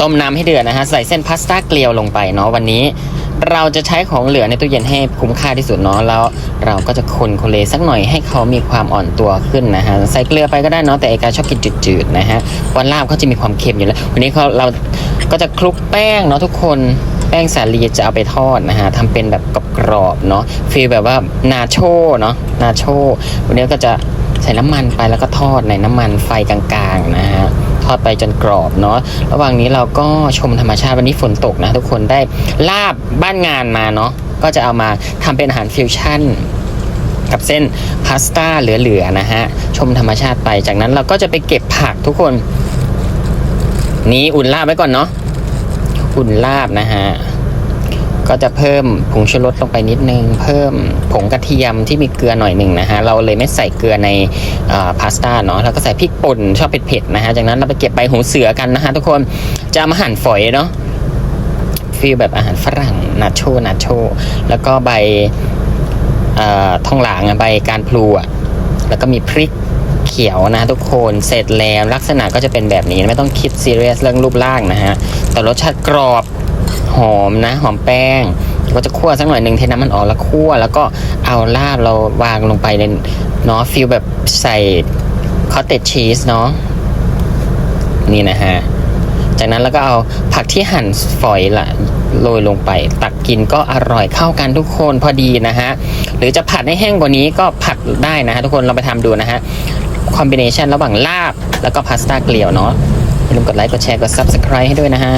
ต้มน้ำให้เดือดนะฮะใส่เส้นพาสต้าเกลียวลงไปเนาะวันนี้ เราจะใช้ของเหลือในตู้เย็นให้คุ้มค่าที่สุดเนาะแล้วเราก็จะคนโคเลสักหน่อยให้เขามีความอ่อนตัวขึ้นนะฮะใส่เกลือไปก็ได้เนาะแต่เอกาชอบกินจืดๆนะฮะวันลาบเขาจะมีความเค็มอยู่แล้ว วันนี้เขาเราก็จะคลุกแป้งเนาะทุกคนแป้งสาลีจะเอาไปทอดนะฮะทำเป็นแบบกรอบๆเนาะฟีลแบบว่านาโชเนาะนาโชวันนี้ก็จะ ใส่น้ำมันไปแล้วก็ทอดในน้ำมันไฟกลางๆนะฮะทอดไปจนกรอบเนาะระหว่างนี้เราก็ชมธรรมชาติวันนี้ฝนตกนะทุกคนได้ลาบบ้านงานมาเนาะก็จะเอามาทำเป็นอาหารฟิวชั่นกับเส้นพาสต้าเหลือๆนะฮะชมธรรมชาติไปจากนั้นเราก็จะไปเก็บผักทุกคน นี้อุ่นลาบไว้ก่อนเนาะอุ่นลาบนะฮะ ก็จะเพิ่มผงชูรสลงไปนิดนึง เพิ่มผงกระเทียมที่มีเกลือหน่อยหนึ่งนะฮะ เราเลยไม่ใส่เกลือในพาสต้าเนาะแล้วก็ใส่พริกป่นชอบเผ็ดๆนะฮะ จากนั้นเราไปเก็บใบหูเสือกันนะฮะทุกคน จะมาหั่นฝอยเนาะฟีลแบบอาหารฝรั่งนาโชนาโชแล้วก็ใบเอ่อทองหลางใบการพลูอะแล้วก็มีพริกเขียวนะทุกคนเสร็จแล้วลักษณะก็จะเป็นแบบนี้ไม่ต้องคิดซีเรียสเรื่องรูปร่างนะฮะแต่รสชาติกรอบ หอมนะ หอมแป้งก็จะคั่วสักหน่อยหนึ่งเทน้ำมันออกแล้วคั่ว แล้วก็เอาลาบเราวางลงไปในเนาะฟิลแบบใส่คอตเตจชีสเนาะนี่นะฮะ จากนั้นแล้วก็เอาผักที่หั่นฝอยละโรยลงไป ตักกินก็อร่อยเข้ากันทุกคนพอดีนะฮะ หรือจะผัดให้แห้งกว่านี้ก็ผัดได้นะฮะทุกคนเราไปทำดูนะฮะคอมบิเนชันระหว่างลาบแล้วก็พาสต้าเกลียวเนาะอย่าลืมกดไลค์กดแชร์กด Subscribe ให้ด้วยนะฮะ